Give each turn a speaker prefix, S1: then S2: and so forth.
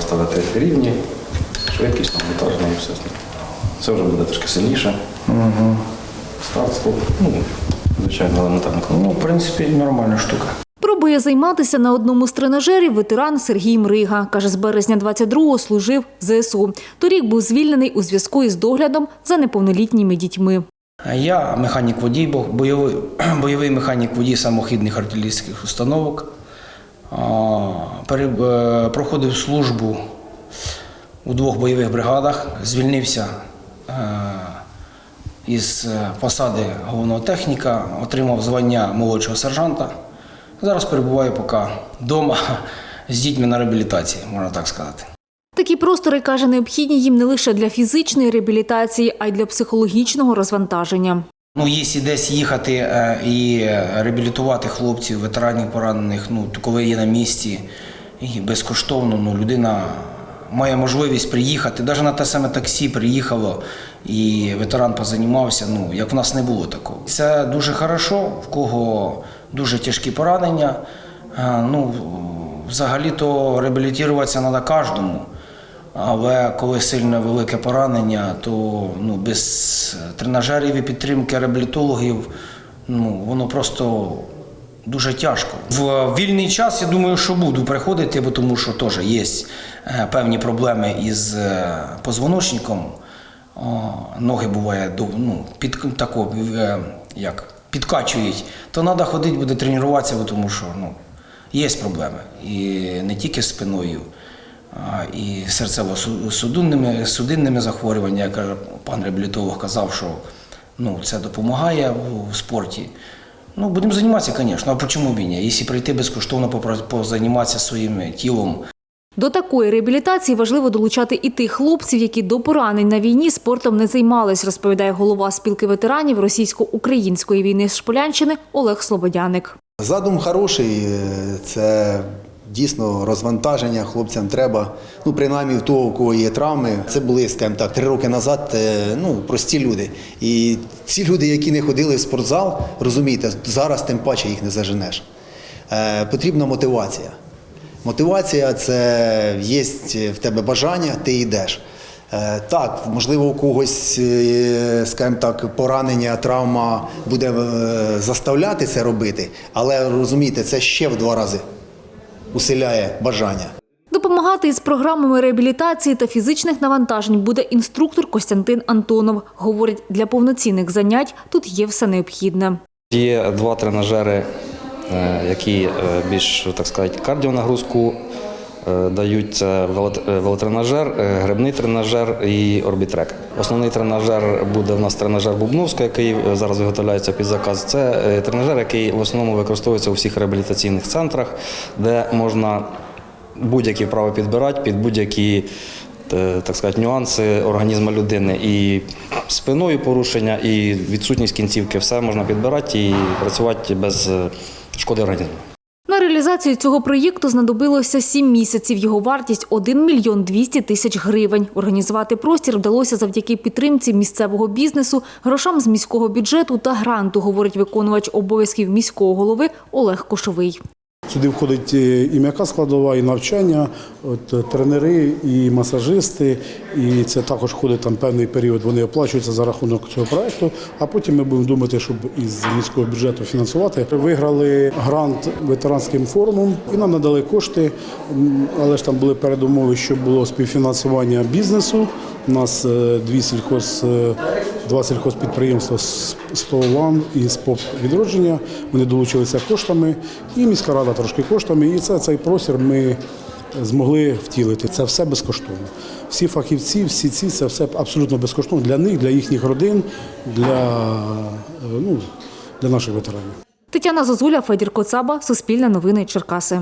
S1: Ставити рівні, швидкість, навантаження і все. Це вже буде трошки сильніше. Угу. Старт, стоп. Ну, звичайно, елементарно.
S2: Ну, в принципі, нормальна штука.
S3: Пробує займатися на одному з тренажерів ветеран Сергій Мрига. Каже, з березня 22-го служив в ЗСУ. Торік був звільнений у зв'язку із доглядом за неповнолітніми дітьми.
S2: Я механік водій, бойовий, бойовий механік водій самохідних артилерійських установок. Е, Проходив службу у двох бойових бригадах, звільнився е, із е, посади головного техніка, отримав звання молодшого сержанта. Зараз перебуваю поки вдома з дітьми на реабілітації, можна так сказати.
S3: Такі простори, каже, необхідні їм не лише для фізичної реабілітації, а й для психологічного розвантаження.
S2: Ну, якщо десь їхати е, і реабілітувати хлопців, ветеранів поранених, ну, коли є на місці і безкоштовно, ну, людина має можливість приїхати. Навіть на те саме таксі приїхало і ветеран позанімався, ну, як в нас не було такого. Це дуже хорошо, в кого дуже тяжкі поранення. Е, Ну, взагалі-то реабілітуватися треба кожному. Але коли сильно велике поранення, то ну, без тренажерів і підтримки реабілітологів ну, воно просто дуже тяжко. В вільний час я думаю, що буду приходити, бо тому що теж є е, певні проблеми із е, позвоночником. Ноги буває ну, під, тако, е, як, підкачують, то треба ходити, буде тренуватися, бо тому що ну, є проблеми. І не тільки з спиною, і серцево-судинними судинними захворюваннями. Як каже, пан реабілітолог казав, що ну, це допомагає у спорті. Ну, будемо займатися, звісно. А чому б і ні? Якщо прийти безкоштовно позайматися своїм тілом,
S3: До такої реабілітації важливо долучати і тих хлопців, які до поранень на війні спортом не займались, розповідає голова спілки ветеранів російсько-української війни з Шполянщини Олег Слободяник.
S4: Задум хороший, е, це дійсно розвантаження хлопцям треба. Ну, принаймні в того, у кого є травми. Це були, скажімо так, три роки назад е, ну, прості люди. І ці люди, які не ходили в спортзал, розумієте, зараз тим паче їх не заженеш. Е, потрібна мотивація. Мотивація це є в тебе бажання, ти йдеш. Е, Так, можливо, у когось, е, скажімо так, поранення, травма буде заставляти це робити, але розумієте, це ще в два рази усиляє бажання.
S3: Допомагати із програмами реабілітації та фізичних навантажень буде інструктор Костянтин Антонов. Говорить, для повноцінних занять тут є все необхідне.
S1: Є два тренажери, е, які е, більш так сказати, кардіонагрузку е, дають. Це велот- е, велотренажер, е, грибний тренажер і орбітрек. Основний тренажер буде в нас тренажер Бубновська, який зараз виготовляється під заказ. Це тренажер, який в основному використовується у всіх реабілітаційних центрах, де можна будь-які вправи підбирати під будь-які так сказати, нюанси організму людини. І спиною порушення, і відсутність кінцівки все можна підбирати і працювати без шкоди організму.
S3: Реалізацію цього проєкту знадобилося сім місяців. Його вартість 1 мільйон 200 тисяч гривень. Організувати простір вдалося завдяки підтримці місцевого бізнесу, грошам з міського бюджету та гранту, говорить виконувач обов'язків міського голови Олег Кошовий.
S5: Сюди входить е, і м'яка складова, і навчання, от, е, тренери, і масажисти. І це також входить там певний період. Вони оплачуються за рахунок цього проекту. А потім ми будемо думати, щоб із міського бюджету фінансувати. Виграли грант ветеранським форумом і нам надали кошти, але ж там були передумови, що було співфінансування бізнесу. У нас е, дві сільхоз, два сільхозпідприємства з «Столан» і «Споп відродження. Вони долучилися коштами, і міська рада трошки коштами. І це цей простір ми змогли втілити. Це все безкоштовно. Всі фахівці, всі ці це все абсолютно безкоштовно для них, для їхніх родин, для, е, ну, для наших ветеранів.
S3: Тетяна Зозуля, Федір Коцаба, Суспільне новини Черкаси.